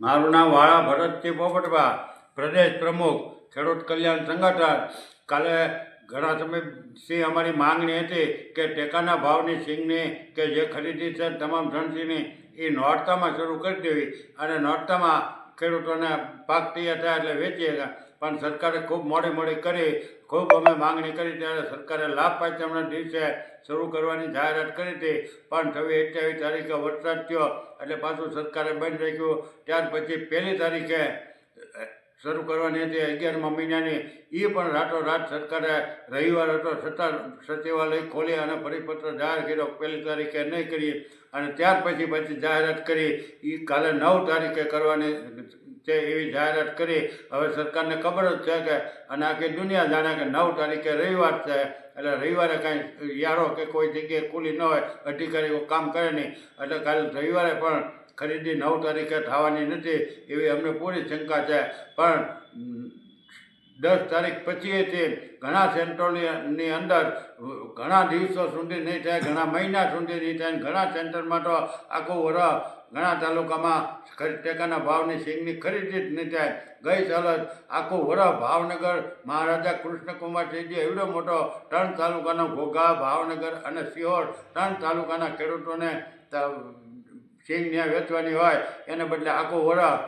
મારું નામ વાળા ભરતસિંહ પોપટભા પ્રદેશ પ્રમુખ, ખેડૂત કલ્યાણ સંગઠન કાલે ઘણા સમયથી અમારી માંગણી હતી કે ટેકાના ભાવની સિંગની કે જે ખરીદી છે તમામ ધનસિંહની એ નોરતામાં શરૂ કરી દેવી અને નોરતામાં ખેડૂતોને પાક તૈયાર થયા એટલે વેચીએ પણ સરકારે ખૂબ મોડી મોડી કરી, ખૂબ અમે માંગણી કરી ત્યારે સરકારે લાભ પાંચમના દિવસે શરૂ કરવાની જાહેરાત કરી હતી. પણ છવ્વીસ અઠ્યાવીસ તારીખે વરસાદ થયો એટલે પાછું સરકારે બંધ રાખ્યું. ત્યાર પછી પહેલી તારીખે શરૂ કરવાની હતી. અગિયારમા મહિનાની એ પણ રાતોરાત સરકારે રવિવાર હતો છતાં સચિવાલય ખોલી અને પરિપત્ર જાહેર કર્યો. પહેલી તારીખે નહીં કરીએ અને ત્યાર પછી પછી જાહેરાત કરી. એ કાલે નવ તારીખે કરવાની છે એવી જાહેરાત કરી. હવે સરકારને ખબર જ છે કે અને આખી દુનિયા જાણે કે નવ તારીખે રવિવાર છે. એટલે રવિવારે કાંઈ યારો કે કોઈ જગ્યાએ ખુલ્લી ન હોય. અધિકારીઓ કામ કરે નહીં. એટલે કાલે રવિવારે પણ ખરીદી નવ તારીખે થવાની નથી એવી અમને પૂરી શંકા છે. પણ દસ તારીખ પછીથી ઘણા સેન્ટરોની અંદર ઘણા દિવસો સુધી નહીં થાય, ઘણા મહિના સુધી નહીં થાય ઘણા સેન્ટરમાં તો આખું વરસ ઘણા તાલુકામાં ટેકાના ભાવની સિંગની ખરીદી જ નહીં થાય. ગઈ સાલ આખું વરસ ભાવનગર મહારાજા કૃષ્ણકુમારસિંહજી એવડો મોટો ત્રણ તાલુકાનો ઘોઘા, ભાવનગર અને સિહોર ત્રણ તાલુકાના ખેડૂતોને ત- સિંગ ત્યાં વેચવાની હોય, એને બદલે આખો વરસ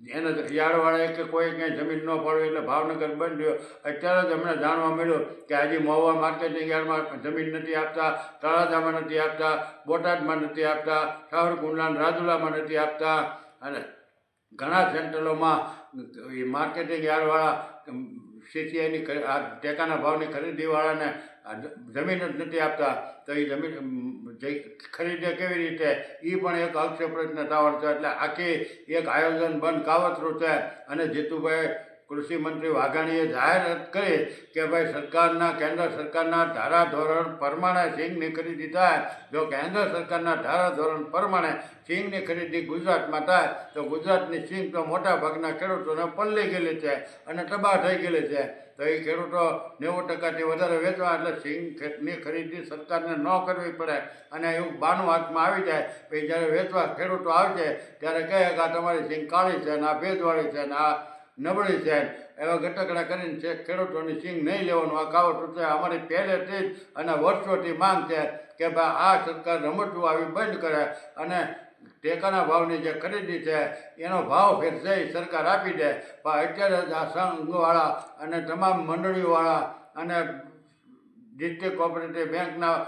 એને યાર્ડવાળાએ કે કોઈ ક્યાંય જમીન ન પડે એટલે ભાવનગર બંધ રહ્યો અત્યારે જ અમને જાણવા મળ્યું કે આજે મહુવા માર્કેટિંગ યાર્ડમાં જમીન નથી આપતા તળાજામાં નથી આપતા, બોટાદમાં નથી આપતા, સાવરકુંડલા રાજુલામાં નથી આપતા. અને ઘણા સેન્ટરોમાં માર્કેટિંગ યાર્ડવાળા સીસીઆઈની ટેકાના ભાવની ખરીદીવાળાને જમીન જ નથી આપતા. તો એ જમીન ખરીદે કેવી રીતે? એ પણ એક અક્ષય પ્રશ્ન છે. એટલે આખી એક આયોજન બંધ કાવતરું છે. અને જીતુભાઈ કૃષિ મંત્રી વાઘાણીએ જાહેરાત કરી કે ભાઈ સરકારના, કેન્દ્ર સરકારના ધારાધોરણ પ્રમાણે સિંગની ખરીદી થાય. જો કેન્દ્ર સરકારના ધારાધોરણ પ્રમાણે સિંગની ખરીદી ગુજરાતમાં થાય, તો ગુજરાતની સિંગ તો મોટાભાગના ખેડૂતોને પલ્લી ગયેલી છે અને તબાહ થઈ ગયેલી છે. તો એ ખેડૂતો નેવું ટકાથી વધારે વેચવા એટલે સિંગની ખરીદી સરકારને ન કરવી પડે અને એવું બાનું હાથમાં આવી જાય, પછી જ્યારે વેચવા ખેડૂતો આવશે, ત્યારે કહે કે આ તમારી સિંગ કાળી છે ને આ ભેજવાળી છે ને આ નબળી છે. એવા ઘટકડા કરીને છે, ખેડૂતોની સિંગ નહીં લેવાનું. આ કાવટ છે અમારી પહેલેથી જ અને વર્ષોથી માંગ છે કે ભાઈ આ સરકાર રમતું આવી બંધ કરે અને ટેકાના ભાવની જે ખરીદી છે, એનો ભાવ ફેર છે સરકાર આપી દે. પણ અત્યારે આ સંઘવાળા અને તમામ મંડળીવાળા અને ડિસ્ટ્રિક્ટ કોઓપરેટિવ બેંકના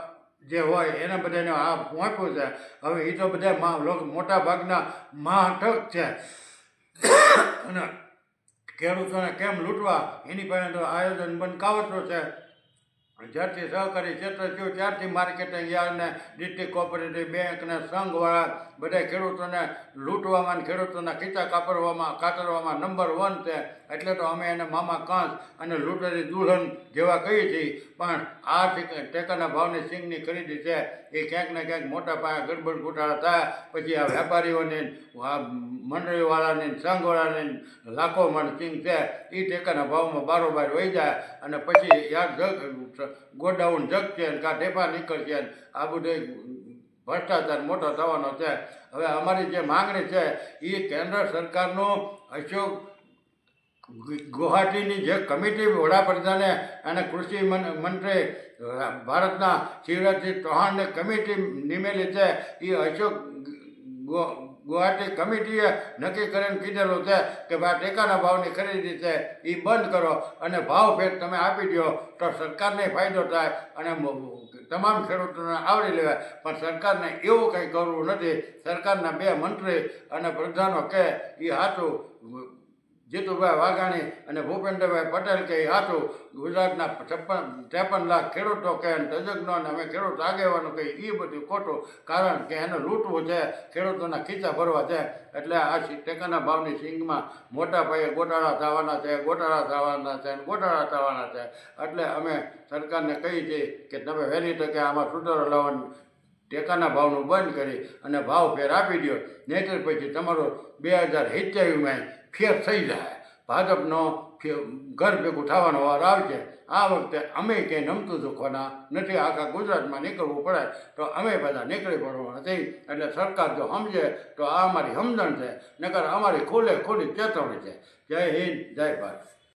જે હોય, એને બધાને આ પહોંચ્યું છે. હવે એ તો બધા મોટા ભાગના મહાઠક છે. અને ખેડૂતોને કેમ લૂંટવા? એની પાસે તો આયોજન બંધ કાવતો છે. જ્યારથી સહકારી ક્ષેત્ર થયું, ત્યારથી માર્કેટિંગ યાર્ડને ડિસ્ટ્રિક્ટ કોઓપરેટિવ બેંકને સંઘવાળા, બધા ખેડૂતોને લૂંટવામાં ખેડૂતોના ખીચા કાપરવામાં, કાતરવામાં નંબર વન છે. એટલે તો અમે એને મામા કાંસ અને લૂંટરી દુલ્હન જેવા કહીએ છીએ. પણ આ ટેકાના ભાવની સિંગની ખરીદી છે. એ ક્યાંક ને ક્યાંક મોટા પાયા ગડબડ ઘોટાળા થાય. પછી આ વેપારીઓને, આ મંડળીવાળાને, સંઘવાળાને લાખો મણ સિંગ છે. એ ટેકાના ભાવમાં બારોબાર વહી જાય અને પછી યાર જગ, ગોડાઉન જગશે ને કાં ઢેફા નીકળશે આ બધું ભ્રષ્ટાચાર મોટો થવાનો છે. હવે અમારી જે માંગણી છે એ કેન્દ્ર સરકારનો અશોક ગુવાહાટીની જે કમિટી વડાપ્રધાને અને કૃષિ મંત્રી ભારતના શિવરાજસિંહ ચૌહાણને કમિટી નિમેલી છે એ અશોક ગુવાહાટી કમિટીએ નક્કી કરીને કીધેલું છે કે ભાઈ ટેકાના ભાવની ખરીદી છે એ બંધ કરો અને ભાવ ફેર તમે આપી દો તો સરકારને ફાયદો થાય અને તમામ ખેડૂતોને આવરી લેવાય. પણ સરકારને એવું કંઈ કરવું નથી. સરકારના બે મંત્રી અને પ્રધાનો કે એ સાચું જીતુભાઈ વાઘાણી અને ભૂપેન્દ્રભાઈ પટેલ કે હાથું ગુજરાતના છપ્પન, ત્રેપન લાખ ખેડૂતો કહે અને તજજ્ઞો અને અમે ખેડૂત આગેવાનો કહીએ એ બધું ખોટું. કારણ કે એને લૂંટવું છે, ખેડૂતોના ખીચા ભરવા છે. એટલે આ ટેકાના ભાવની સિંગમાં મોટા પાયે ગોટાળા થવાના છે, ગોટાળા થવાના છે અને ગોટાળા થવાના છે. એટલે અમે સરકારને કહી છીએ કે તમે વહેલી તકે આમાં સુધારો લાવવાનું ટેકાના ભાવનું બંધ કરી અને ભાવ ફેર આપી દો નહીતર પછી તમારો બે હજાર સિત્યાવીસમાં ફેર થઈ જાય. ભાજપનો ઘર ભેગું થવાનો વાર આવશે. આ વખતે અમે ક્યાંય નમતું દુખવાના નથી. આખા ગુજરાતમાં નીકળવું પડે તો અમે બધા નીકળી પડવાના નથી. એટલે સરકાર જો સમજે તો આ અમારી સમજણ છે. નકર અમારી ખુલ્લે ખુલ્લી ચેતવણી છે. જય હિન્દ, જય ભારત.